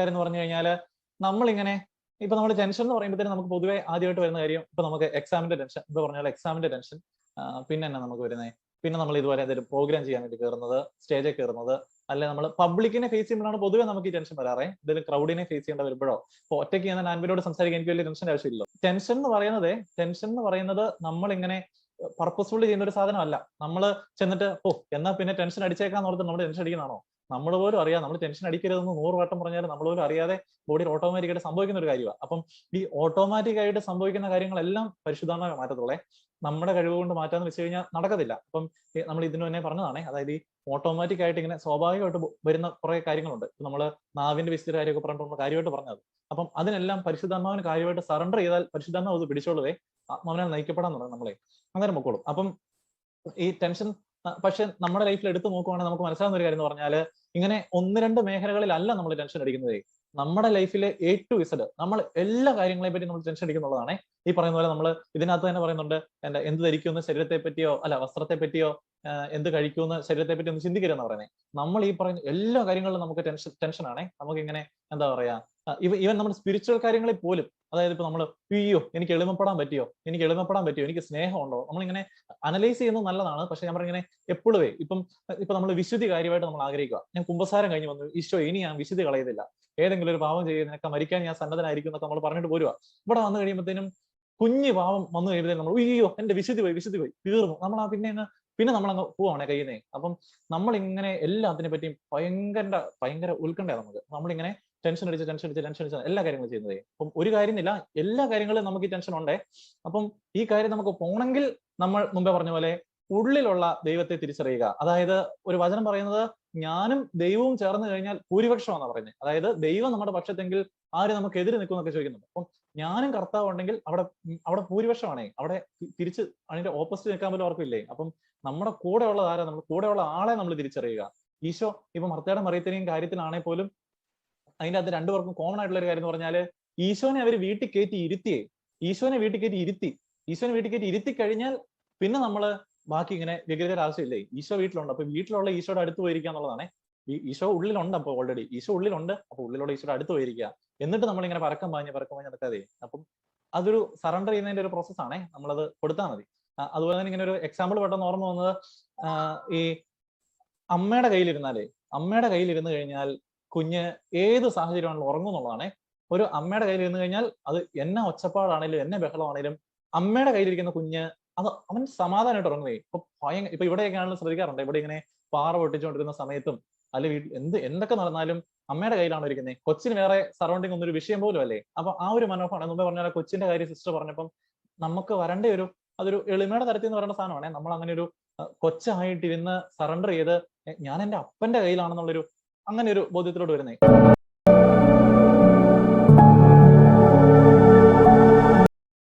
കാര്യം എന്ന് പറഞ്ഞു കഴിഞ്ഞാൽ നമ്മളിങ്ങനെ ഇപ്പൊ നമ്മൾ ടെൻഷൻ എന്ന് പറയുമ്പോഴത്തേനും നമുക്ക് പൊതുവെ ആദ്യമായിട്ട് വരുന്ന കാര്യം ഇപ്പൊ നമുക്ക് എക്സാമിന്റെ ടെൻഷൻ ഇപ്പൊ പറഞ്ഞാൽ എക്സാമിന്റെ ടെൻഷൻ പിന്നെ എന്നാ നമുക്ക് വരുന്നത് പിന്നെ നമ്മൾ ഇതുപോലെ എന്തെങ്കിലും പ്രോഗ്രാം ചെയ്യാൻ വേണ്ടി കയറുന്നത് സ്റ്റേജിൽ കയറുന്നത് അല്ലെ നമ്മൾ പബ്ലിക്കിനെ ഫേസ് ചെയ്യുമ്പോഴാണ് പൊതുവെ നമുക്ക് ഈ ടെൻഷൻ വരാറേ. എന്തെങ്കിലും ക്രൗഡിനെ ഫേസ് ചെയ്യേണ്ട വരുമ്പോഴോ? ഇപ്പൊ ഒറ്റയ്ക്ക് ഞാൻ ആൻവിനോട് സംസാരിക്കാൻ എനിക്ക് വലിയ ടെൻഷൻ ആവശ്യമില്ല ടെൻഷൻ എന്ന് പറയുന്നത് ടെൻഷൻ എന്ന് പറയുന്നത് നമ്മൾ ഇങ്ങനെ പർപ്പസ്ഫുള്ളി ചെയ്യുന്ന ഒരു സാധനമല്ല. നമ്മൾ ചെന്നിട്ട് ഓ എന്നാ പിന്നെ ടെൻഷൻ അടിച്ചേക്കാന്ന് ഓർത്ത് നമ്മൾ ടെൻഷൻ അടിക്കുന്നതാണോ? നമ്മൾ പോലും അറിയാം നമ്മൾ ടെൻഷൻ അടിക്കരുതെന്ന് നൂറ് വട്ടം പറഞ്ഞാൽ നമ്മൾ പോലും അറിയാതെ ബോഡിയിൽ ഓട്ടോമാറ്റിക്കായിട്ട് സംഭവിക്കുന്ന ഒരു കാര്യമാണ് അപ്പം ഈ ഓട്ടോമാറ്റിക് ആയിട്ട് സംഭവിക്കുന്ന കാര്യങ്ങളെല്ലാം പരിശുദ്ധമായി മാറ്റത്തുള്ളേ. നമ്മുടെ കഴിവ് കൊണ്ട് മാറ്റാന്ന് വെച്ച് കഴിഞ്ഞാൽ നടക്കത്തില്ല. അപ്പം നമ്മൾ ഇതിനു തന്നെ പറഞ്ഞതാണേ. അതായത് ഈ ഓട്ടോമാറ്റിക് ആയിട്ട് ഇങ്ങനെ സ്വാഭാവികമായിട്ട് വരുന്ന കുറെ കാര്യങ്ങളുണ്ട്. നമ്മൾ നാവിന്റെ വിശുദ്ധ കാര്യമൊക്കെ പറഞ്ഞിട്ട് നമ്മൾ കാര്യമായിട്ട് പറഞ്ഞത്. അപ്പം അതിനെല്ലാം പരിശുദ്ധാത്മാവിന് കാര്യമായിട്ട് സറണ്ടർ ചെയ്താൽ പരിശുദ്ധാത്മാവ് അത് പിടിച്ചോളുവേ. ആത്മാവിനാൽ നയിക്കപ്പെടാൻ നമ്മളെ. അങ്ങനെ പൊക്കോളും. അപ്പം ഈ ടെൻഷൻ പക്ഷെ നമ്മുടെ ലൈഫിൽ എടുത്തു നോക്കുവാണെങ്കിൽ നമുക്ക് മനസ്സിലാവുന്ന ഒരു കാര്യം എന്ന് പറഞ്ഞാൽ ഇങ്ങനെ ഒന്ന് രണ്ട് മേഖലകളിലല്ല നമ്മൾ ടെൻഷൻ അടിക്കുന്നത്. നമ്മുടെ ലൈഫിലെ എ ടു ഇസഡ് നമ്മൾ എല്ലാ കാര്യങ്ങളെ പറ്റി നമ്മൾ ടെൻഷൻ അടിക്കുന്നുള്ളതാണ് ഈ പറയുന്ന പോലെ നമ്മൾ ഇതിനകത്ത് തന്നെ പറയുന്നുണ്ട് എന്താ എന്ത് ധരിക്കുമെന്ന് ശരീരത്തെ പറ്റിയോ അല്ല വസ്ത്രത്തെ പറ്റിയോ എന്ത് കഴിക്കുമെന്ന് ശരീരത്തെ പറ്റി ഒന്ന് ചിന്തിക്കരുതെന്ന് പറയുന്നത് നമ്മൾ ഈ പറയുന്ന എല്ലാ കാര്യങ്ങളിലും നമുക്ക് ടെൻഷൻ ആണേ. നമുക്ക് ഇങ്ങനെ എന്താ പറയാ ഈവൻ നമ്മുടെ സ്പിരിച്വൽ കാര്യങ്ങളിൽ പോലും അതായത് ഇപ്പൊ നമ്മൾ അയ്യോ എനിക്ക് എളിമപ്പെടാൻ പറ്റിയോ? എനിക്ക് എളിമപ്പെടാൻ പറ്റിയോ? എനിക്ക് സ്നേഹമുണ്ടോ? നമ്മളിങ്ങനെ അനലൈസ് ചെയ്യുന്നത് നല്ലതാണ്. പക്ഷെ ഞാൻ പറഞ്ഞിങ്ങനെ എപ്പോഴും ഇപ്പം ഇപ്പൊ നമ്മൾ വിശുദ്ധി കാര്യമായിട്ട് നമ്മൾ ആഗ്രഹിക്കുക. ഞാൻ കുമ്പസാരം കഴിഞ്ഞ് വന്നു ഈശോ ഇനി ഞാൻ വിശുദ്ധി കളയുന്നില്ല. ഏതെങ്കിലും ഒരു പാവം ചെയ്യുന്നതിനൊക്കെ മരിക്കാൻ ഞാൻ സന്നദ്ധനായിരിക്കും എന്നൊക്കെ നമ്മൾ പറഞ്ഞിട്ട് പോരുക ഇവിടെ വന്നു കഴിയുമ്പോഴത്തേനും കുഞ്ഞു പാവം വന്നു കഴിയുമ്പോഴത്തേനും നമ്മൾ അയ്യോ എന്റെ വിശുദ്ധി പോയി വിശുദ്ധി പോയി തീർന്നു. നമ്മൾ ആ പിന്നെ പിന്നെ നമ്മൾ അങ്ങ് പോവാണ് കയ്യുന്നേ അപ്പം നമ്മൾ ഇങ്ങനെ എല്ലാത്തിനെ പറ്റിയും ഭയങ്കര ഭയങ്കര ഉത്കണ്ഠയാണ് നമുക്ക്. നമ്മളിങ്ങനെ ടെൻഷൻ അടിച്ച് ടെൻഷൻ അടിച്ച് ടെൻഷൻ അടിച്ച് എല്ലാ കാര്യങ്ങളും ചെയ്യുന്നത്. അപ്പം ഒരു കാര്യമില്ല എല്ലാ കാര്യങ്ങളും നമുക്ക് ഈ ടെൻഷൻ ഉണ്ടേ. അപ്പം ഈ കാര്യം നമുക്ക് പോണെങ്കിൽ നമ്മൾ മുമ്പേ പറഞ്ഞ പോലെ ഉള്ളിലുള്ള ദൈവത്തെ തിരിച്ചറിയുക. അതായത് ഒരു വചനം പറയുന്നത് ഞാനും ദൈവവും ചേർന്ന് കഴിഞ്ഞാൽ ഭൂരിപക്ഷമാണെന്ന് പറയുന്നത്. അതായത് ദൈവം നമ്മുടെ പക്ഷത്തെങ്കിൽ ആര് നമുക്ക് എതിര് നിൽക്കുമെന്നൊക്കെ ചോദിക്കുന്നുണ്ട്. അപ്പം ഞാനും കർത്താവ് ഉണ്ടെങ്കിൽ അവിടെ അവിടെ ഭൂരിപക്ഷമാണേ. അവിടെ തിരിച്ച് അതിന്റെ ഓപ്പോസിറ്റ് നിൽക്കാൻ പോലും ഉറപ്പില്ലേ അപ്പം നമ്മുടെ കൂടെ ഉള്ളത് ആരാ? നമ്മൾ കൂടെയുള്ള ആളെ നമ്മൾ തിരിച്ചറിയുക. ഈശോ ഇപ്പൊ മർത്തയുടെ മറിയത്തിനെയും കാര്യത്തിലാണെങ്കിൽ പോലും അതിന്റെ അത് രണ്ടുപേർക്കും കോമൺ ആയിട്ടുള്ള ഒരു കാര്യം എന്ന് പറഞ്ഞാൽ ഈശോനെ അവർ വീട്ടിൽ കയറ്റി ഇരുത്തിയേ ഈശോനെ വീട്ടിൽ കയറ്റി ഇരുത്തി ഈശോനെ വീട്ടിൽ കയറ്റി ഇരുത്തി കഴിഞ്ഞാൽ പിന്നെ നമ്മൾ ബാക്കി ഇങ്ങനെ വ്യഗ്രതയുടെ ആവശ്യമില്ലേ ഈശോ വീട്ടിലുണ്ട് അപ്പൊ വീട്ടിലുള്ള ഈശോയുടെ അടുത്ത് പോയിരിക്കുക എന്നുള്ളതാണ്. ഈശോ ഉള്ളിലുണ്ട് അപ്പൊ ഓൾറെഡി ഈശോ ഉള്ളിലുണ്ട് അപ്പൊ ഉള്ളിലുള്ള ഈശോയുടെ അടുത്ത് പോയിരിക്കുക. എന്നിട്ട് നമ്മൾ ഇങ്ങനെ പറക്കം പാഞ്ഞ് പറക്കം പാഞ്ഞ് നടക്കാതെ. അപ്പം അതൊരു സറണ്ടർ ചെയ്യുന്നതിന്റെ ഒരു പ്രോസസ്സാണ് നമ്മളത് കൊടുത്താൽ മതി. അതുപോലെ തന്നെ ഇങ്ങനെ ഒരു എക്സാമ്പിൾ പെട്ടെന്ന് ഓർമ്മ വന്നത് ഈ അമ്മയുടെ കയ്യിലിരുന്നാലേ അമ്മയുടെ കയ്യിലിരുന്ന് കഴിഞ്ഞാൽ കുഞ്ഞ് ഏത് സാഹചര്യമാണെങ്കിലും ഉറങ്ങും എന്നുള്ളതാണേ ഒരു അമ്മയുടെ കയ്യിൽ ഇരുന്ന് കഴിഞ്ഞാൽ അത് എന്നെ ഒച്ചപ്പാടാണേലും എന്നെ ബഹളമാണെങ്കിലും അമ്മയുടെ കയ്യിലിരിക്കുന്ന കുഞ്ഞ് അത് അവൻ സമാധാനമായിട്ട് ഉറങ്ങുവേ. ഇപ്പൊ ഭയങ്കര ഇപ്പൊ ഇവിടെയൊക്കെ ആണെങ്കിലും ശ്രദ്ധിക്കാറുണ്ട്. ഇവിടെ ഇങ്ങനെ പാറ പൊട്ടിച്ചുകൊണ്ടിരുന്ന സമയത്തും അല്ലെ വീട്ടിൽ എന്ത് എന്തൊക്കെ നടന്നാലും അമ്മയുടെ കയ്യിലാണ് ഇരിക്കുന്നത് കൊച്ചിന് വേറെ സറൗണ്ടിങ് ഒന്നൊരു വിഷയം പോലും അല്ലേ? അപ്പൊ ആ ഒരു മനോഭാവം മുമ്പേ പറഞ്ഞ കൊച്ചിന്റെ കാര്യം സിസ്റ്റർ പറഞ്ഞപ്പം നമുക്ക് വരേണ്ട ഒരു അതൊരു എളിമയുടെ തരത്തിൽ എന്ന് പറയുന്ന സാധനമാണ്. നമ്മൾ അങ്ങനെ ഒരു കൊച്ചായിട്ട് കൊച്ചായിട്ടിരുന്ന് സറണ്ടർ ചെയ്ത് ഞാൻ എന്റെ അപ്പന്റെ കയ്യിലാണെന്നുള്ളൊരു അങ്ങനെ ഒരു ബോധ്യത്തിലോട്ട് വരുന്നത്